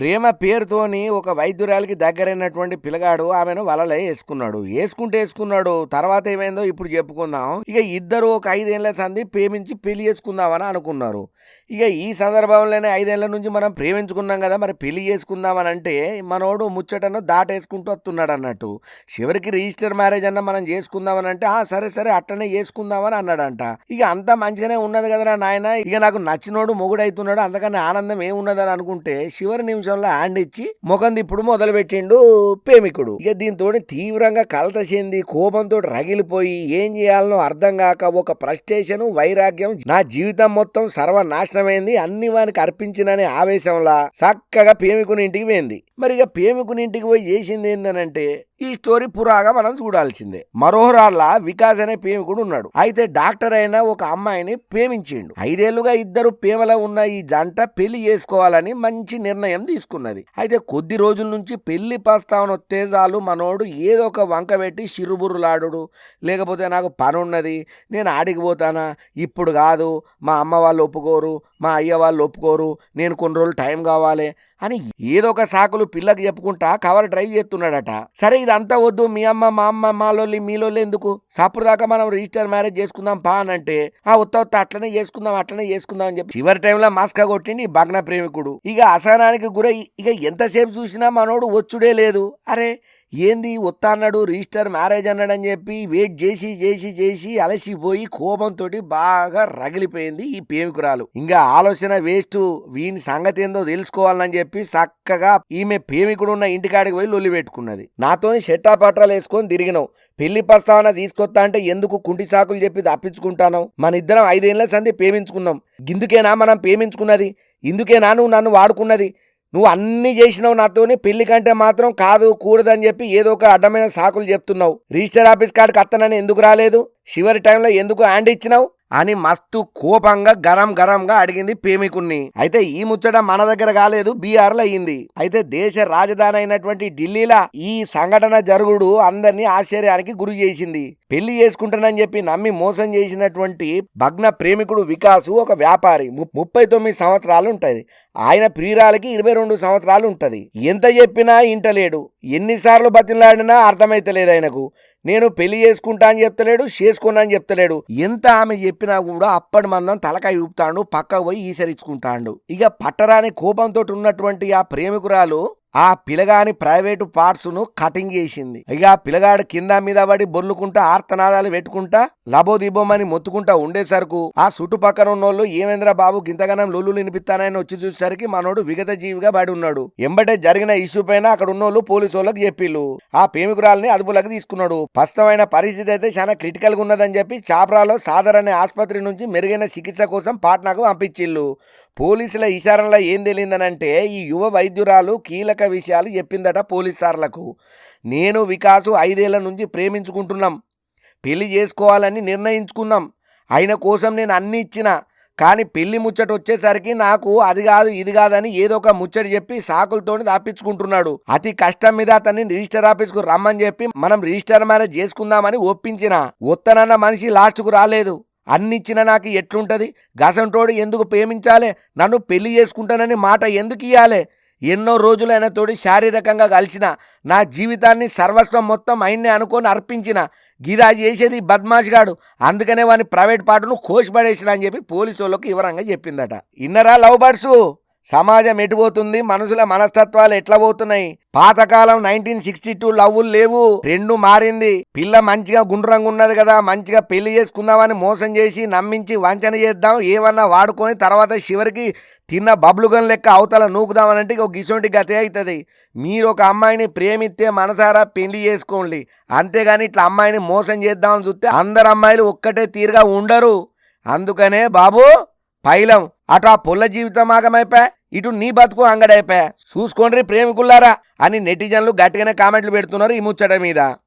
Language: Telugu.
ప్రేమ పేరుతోని ఒక వైద్యురాలికి దగ్గరైనటువంటి పిల్లగాడు ఆమెను వలలే వేసుకున్నాడు. వేసుకుంటే వేసుకున్నాడు. తర్వాత ఏమైందో ఇప్పుడు చెప్పుకుందాం. ఇక ఇద్దరు ఒక ఐదేళ్ళ సంది ప్రేమించి పెళ్ళి చేసుకుందామని అనుకున్నారు. ఇక ఈ సందర్భంలోనే ఐదేళ్ళ నుంచి మనం ప్రేమించుకున్నాం కదా మరి పెళ్ళి చేసుకుందామని అంటే మనోడు ముచ్చటను దాటేసుకుంటూ వస్తున్నాడు అన్నట్టు చివరికి రిజిస్టర్ మ్యారేజ్ అన్న మనం చేసుకుందామని అంటే ఆ సరే సరే అట్లనే చేసుకుందామని అన్నాడంట. ఇక అంతా మంచిగానే ఉన్నది కదరా నాయన. ఇక నాకు నచ్చినోడు మొగుడైతున్నాడు. అందుకని ఆనందం ఏమున్నదని అనుకుంటే చివరి నిమిషం హ్యాండ్ ఇచ్చి ముఖం ఇప్పుడు మొదలు పెట్టిండు ప్రేమికుడు. ఇక దీంతో తీవ్రంగా కలత చెంది కోపంతో రగిలిపోయి ఏం చేయాలనో అర్థం కాక ఒక ప్రస్టేషన్ వైరాగ్యం నా జీవితం మొత్తం సర్వనాశనమైంది అన్ని వానికి అర్పించిననే ఆవేశంలా చక్కగా ప్రేమికుని ఇంటికి పోయింది. మరి ఇక ప్రేమికుని ఇంటికి పోయి చేసింది ఏందనంటే ఈ స్టోరీ పురాగా మనం చూడాల్సిందే. మరోహరాల్లా వికాస్ అనే ప్రేమికుడు ఉన్నాడు. అయితే డాక్టర్ అయిన ఒక అమ్మాయిని ప్రేమించిండు. ఐదేళ్ళుగా ఇద్దరు ప్రేమలో ఉన్న ఈ జంట పెళ్ళి చేసుకోవాలని మంచి నిర్ణయం తీసుకున్నది. అయితే కొద్ది రోజుల నుంచి పెళ్ళి ప్రస్తావన వస్తే చాలు మనోడు ఏదో ఒక వంక పెట్టి చిరుబురులాడు లేకపోతే నాకు పని ఉన్నది నేను ఆడికి పోతానా? ఇప్పుడు కాదు. మా అమ్మ వాళ్ళు ఒప్పుకోరు మా అయ్య వాళ్ళు ఒప్పుకోరు. నేను కొన్ని రోజులు టైం కావాలి. అని ఏదో ఒక సాకులు పిల్లకి చెప్పుకుంటా కవర్ డ్రైవ్ చేస్తున్నాడట. సరే ఇదంతా వద్దు. మీ అమ్మ మా అమ్మ మాలోళ్ళి మీలోళ్ళు ఎందుకు? సప్పుడు దాకా మనం రిజిస్టర్ మ్యారేజ్ చేసుకుందాం పా అని అంటే ఆ ఉత్త ఉత్త అట్లనే చేసుకుందాం అట్లనే చేసుకుందాం అని చెప్పి చివరి టైంలో మాస్కా కొట్టింది భగ్న ప్రేమికుడు. ఇక అసహనానికి గురై ఇక ఎంతసేపు చూసినా మనోడు వచ్చుడే లేదు. అరే ఏంది ఒత్త అన్నాడు రిజిస్టర్ మ్యారేజ్ అన్నాడని చెప్పి వెయిట్ చేసి చేసి చేసి అలసిపోయి కోపంతో బాగా రగిలిపోయింది ఈ ప్రేమికురాలు. ఇంకా ఆలోచన వేస్ట్ వీని సంగతి ఏందో తెలుసుకోవాలని చెప్పి చక్కగా ఈమె ప్రేమికుడు ఉన్న ఇంటికాడికి పోయి లొల్లి పెట్టుకున్నది. నాతోని షెట్టాపట్రాలు వేసుకొని తిరిగినావు. పెళ్ళి ప్రస్తావన తీసుకొస్తా అంటే ఎందుకు కుంటి సాకులు చెప్పి తప్పించుకుంటాను మన ఇద్దరం ఐదేళ్ళ సంది ప్రేమించుకున్నాం. ఇందుకేనా మనం ప్రేమించుకున్నది? ఇందుకేనా నువ్వు నన్ను వాడుకున్నది? నువ్వు అన్ని చేసినావు నాతోని పెళ్ళి కంటే మాత్రం కాదు కూడదని చెప్పి ఏదో ఒక అడ్డమైన సాకులు చెప్తున్నావు. రిజిస్టర్ ఆఫీస్ కాడికి అత్తనని ఎందుకు రాలేదు? చివరి టైంలో ఎందుకు హ్యాండ్ ఇచ్చినావు? అని మస్తు కోపంగా గరం గరంగా అడిగింది ప్రేమికుణ్ణి. అయితే ఈ ముచ్చట మన దగ్గర కాలేదు బీఆర్లో అయింది. అయితే దేశ రాజధాని అయినటువంటి ఢిల్లీలో ఈ సంఘటన జరుగుడు అందరినీ ఆశ్చర్యానికి గురి చేసింది. పెళ్ళి చేసుకుంటానని చెప్పి నమ్మి మోసం చేసినటువంటి భగ్న ప్రేమికుడు వికాసు ఒక వ్యాపారి. ము- ముప్పై తొమ్మిది సంవత్సరాలు ఉంటుంది. ఆయన ప్రియురాలకి ఇరవై రెండు సంవత్సరాలు ఉంటుంది. ఎంత చెప్పినా ఇంటలేడు. ఎన్నిసార్లు బతిలాడినా అర్థమైతలేదు ఆయనకు. నేను పెళ్ళి చేసుకుంటా అని చెప్తలేడు చేసుకున్నా అని చెప్తలేడు. ఎంత ఆమె చెప్పినా కూడా అప్పటి మందం తలకాయ ఊపుతాడు పక్కకు పోయి ఈసరించుకుంటాడు ఇక పట్టరాని కోపంతో ఉన్నటువంటి ఆ ప్రేమికురాలు ఆ పిలగాని ప్రైవేటు పార్ట్స్ను కటింగ్ చేసింది. ఇక ఆ పిలగాడు కింద మీద పడి బొర్లుకుంటా ఆర్తనాదాలు పెట్టుకుంటా లబోదిబోమని మొత్తుకుంటా ఉండేసరికి ఆ చుట్టుపక్కల ఉన్నోళ్ళు ఏమేంద్ర బాబు గింతగానం లొల్లు వినిపిస్తానని వచ్చి చూసేసరికి మనోడు విగత జీవిగా పడి ఉన్నాడు. ఎంబటే జరిగిన ఇష్యూ పైన అక్కడ ఉన్నోళ్ళు పోలీసు వాళ్ళకి చెప్పిళ్ళు. ఆ ప్రేమికురాల్ని అదుపులోకి తీసుకున్నాడు. స్పష్టమైన పరిస్థితి అయితే చాలా క్రిటికల్గా ఉన్నదని చెప్పి చాప్రాలో సాధారణ ఆసుపత్రి నుంచి మెరుగైన చికిత్స కోసం పాట్నాకు పంపించిళ్ళు. పోలీసుల ఇషారంలో ఏం తెలియదనంటే ఈ యువ వైద్యురాలు కీలక విషయాలు చెప్పిందట పోలీస్ సార్లకు నేను వికాసు ఐదేళ్ళ నుంచి ప్రేమించుకుంటున్నాం. పెళ్ళి చేసుకోవాలని నిర్ణయించుకున్నాం. ఆయన కోసం నేను అన్ని ఇచ్చిన. కానీ పెళ్ళి ముచ్చట వచ్చేసరికి నాకు అది కాదు ఇది కాదని ఏదో ఒక ముచ్చట చెప్పి సాకులతోని తప్పించుకుంటున్నాడు అతి కష్టం మీద అతన్ని రిజిస్టర్ ఆఫీస్కు రమ్మని చెప్పి మనం రిజిస్టర్ మ్యారేజ్ చేసుకుందామని ఒప్పించిన. ఒత్తనన్న మనిషి లాస్ట్కు రాలేదు. అన్నిచ్చిన నాకు ఎట్లుంటుంది? గసంటోడు ఎందుకు ప్రేమించాలే? నన్ను పెళ్ళి చేసుకుంటానని మాట ఎందుకు ఇయ్యాలే? ఎన్నో రోజులైన తోడి శారీరకంగా కలిసిన నా జీవితాన్ని సర్వస్వం మొత్తం ఆయన్నే అనుకొని అర్పించిన గిదా చేసేది బద్మాష్గాడు బద్మాష్ గాడు. అందుకనే వాని ప్రైవేట్ పాటను కోసిపడేసిన అని చెప్పి పోలీసు వాళ్ళకి వివరంగా చెప్పిందట. ఇన్నరా లవ్ బర్డ్స్? సమాజం ఎటుపోతుంది మనుషుల మనస్తత్వాలు ఎట్లా పోతున్నాయి? పాతకాలం నైన్టీన్ సిక్స్టీ టూ లవ్వులు లేవు రెండు మారింది. పిల్ల మంచిగా గుండ్రంగా ఉన్నది కదా మంచిగా పెళ్ళి చేసుకుందామని మోసం చేసి నమ్మించి వంచన చేద్దాం ఏమన్నా వాడుకొని తర్వాత చివరికి తిన్న బబ్లుగన్ లెక్క అవతల నూకుదామనంటే ఒక గిసొంటి గతే అవుతుంది మీరు ఒక అమ్మాయిని ప్రేమిస్తే మనసారా పెళ్ళి చేసుకోండి. అంతేగాని ఇట్లా అమ్మాయిని మోసం చేద్దామని చూస్తే అందరు అమ్మాయిలు ఒక్కటే తీరుగా ఉండరు. అందుకనే బాబు పైలం. అటు ఆ పొల్ల జీవితం ఆగమైపా ఇటు నీ బతుకు అంగడైపా. చూసుకోండి ప్రేమికుల్లారా అని నెటిజన్లు గట్టిగానే కామెంట్లు పెడుతున్నారు ఈ ముచ్చట మీద.